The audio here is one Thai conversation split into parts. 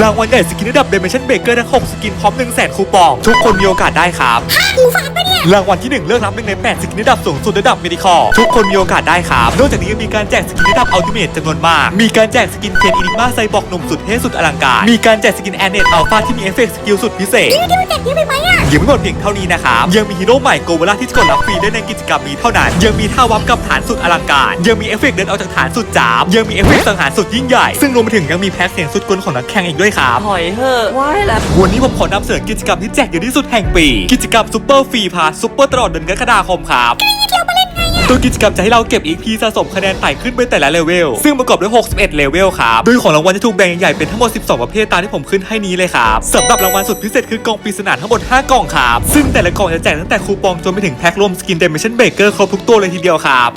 รางวัลใหญ่สกินระดับ Dimension Breaker ทั้ง 6 สกินพร้อม 1 0 0 0 0แสนคูปอง ทุกคนมีโอกาสได้ครับ หมูฝาดปะเนี่ย รางวัลที่ 1 เลือกรับหนึ่งใน8สกินระดับสูงสุดระดับ Medical ทุกคนมีโอกาสได้ครับนอกจากนี้ยังมีการแจกสกินระดับ Ultimate จำนวนมาก มีการแจกสกินเคนอินิมาไซบอกหนุ่มสุดเท่สุดอลังการ มีการแจกสกินแอนเนตอัลฟาที่มีเอฟเฟกต์สกิลสุดพิเศษนี่ที่มันแจกเยอะไปไหมอะยังไม่หมดเพียงเท่านี้นะครับยังมีฮีโร่ใหม่โกเวล่าที่จะกดรับฟรีได้ในกิจกรรมนี้เท่านั้น ยังมีท่าวับกับฐานสุดอลังการ ยังมีเอฟเฟกต์เดินออกจากฐานสุดจามยังมีเอฟเฟกต์สังหารสุดยิ่งใหญ่ซึ่งรวมไปถึงยังมีแพ็คเสียงสุดกลของนักแข่งอีกด้วยครับถอยเถอะไหว้แล้ววันนี้ผมขอนำเสนอกิจกรรมที่แจกเยอะที่สุดแห่งปี กิจกรรมซูเปอร์ฟรีพาสซูเปอร์ตลอดเดือนกรกฎาคมครับตัวกิจกรรมจะให้เราเก็บ EP สะสมคะแนนไต่ขึ้นไปแต่ละเลเวล ซึ่งประกอบด้วย 61 เลเวลครับ โดยของรางวัลจะถูกแบ่งใหญ่เป็นทั้งหมด 12 ประเภทตามที่ผมขึ้นให้นี้เลยครับสำหรับรางวัลสุดพิเศษคือกล่องปริศนาทั้งหมด 5 กล่องครับ ซึ่งแต่ละกล่องจะแจกตั้งแต่คูปองจนไปถึงแพ็ครวมสกินเด m ม s ชั่นเบเกอร์ครบทุกตัวเลยทีเดียวครับ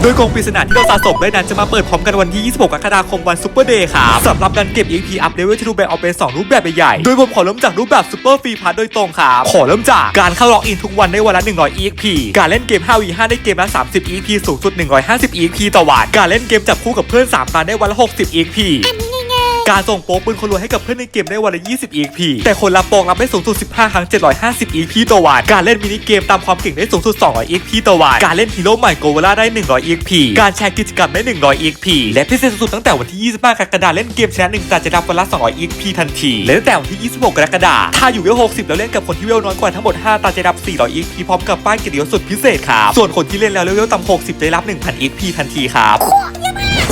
โดยกองปริศนาที่เราสะสมได้นั้นจะมาเปิดพร้อมกันวันที่ 26 กรกฎาคมวันซูเปอร์เดย์ครับสำหรับการเก็บ EP อัพเลเวลที่รูปแบบออกเป็น2รูปแบบใหญ่ๆโดยผมขอเริ่มจากรูปแบบซูเปอร์ฟรีพาร์ทโดยตรงครับขอเริ่มจากการเข้าล็อกอินทุกวันได้วันละ100 EP การเล่นเกม 5v5 ได้เกมละ 30 EP สูงสุด 150 EP ต่อวันการเล่นเกมจับคู่กับเพื่อน3ตาได้วันละ 60 EP การส่งโป๊กปืนคนรวยให้กับเพื่อนในเกมได้วันละ 20 EP แต่คนรับโปกรับได้สูงสุด 15 ครั้ง 750 EP ต่อวัน การเล่นมินิเกมตามความเก่งได้สูงสุด 200 EP ต่อวัน การเล่นฮีโร่ใหม่โกเวล่าได้ 100 EP การแชร์กิจกรรมได้ 100 EP และพิเศษสุดตั้งแต่วันที่ 25 กรกฎาคมเล่นเกมชนะ1ตาจะรับวันละ 200 EP ทันที และตั้งแต่วันที่ 26 กรกฎาคมถ้าอยู่เวล 60 แล้วเล่นกับคนที่เวลน้อยกว่าทั้งหมด 5 ตาจะรับ 400 EP พร้อมกับป้ายเกียรติยศสุดพิเศษครับส่วนคนที่เล่นแล้วเวลต่ำ60 ได้รับ 1,000 EP ทันทีครับ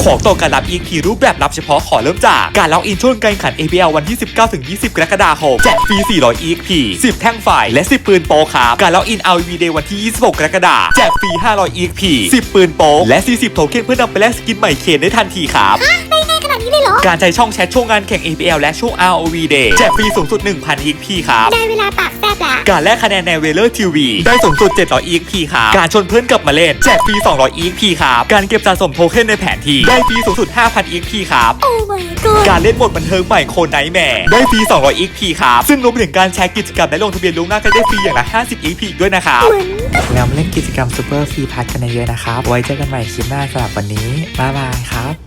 ของต่อการรับ EXP รูปแบบรับเฉพาะขอเริ่มจากการล็อกอินช่วงการแข่งขัน ABL วันที่ 19ถึง20 กรกฎาคมแจกฟรี 400 EXP 10 แท่งไฟและ 10 ปืนโปครับการล็อกอิน RV Day วันที่ 26 กรกฎาคมแจกฟรี 500 EXP 10 ปืนโปและ 40 โทเค็นเพื่อนำไปแลกสกินใหม่เคนได้ทันทีครับๆฮะได้ง่ายขนาดนี้เลยเหรอการใช้ช่องแชทช่วงงานแข่ง ABL และช่วง ROV Day แจกฟรีสูงสุด 1,000 EXP ครับ ได้เวลาปากแซบละ การแลกคะแนนในเวเลอร์ทีวีได้สูงสุด 700 EXP ครับการชวนเพื่อนกลับมาเล่นแจกฟรี 200 EXP ครับการเก็บสะสมโทเค็นในแผนที่ได้ฟรีสูงสุด 5,000 EXP ครับโอ้ my god การเล่นโหมดบันเทิงใหม่โคนไนท์แมร์ได้ฟรี 200 EXP ครับซึ่งรวมไปถึงการแชร์กิจกรรมและลงทะเบียนล่วงหน้าก็ได้ฟรีอย่างละ 50 EXP อีกด้วยนะครับเหมือนกับแล้วมาเล่นกิจกรรมซูเปอร์ฟรีพัทกันเยอะๆนะครับไว้เจอกันใหม่คลิปหน้าสำหรับวันนี้บ๊ายบายครับ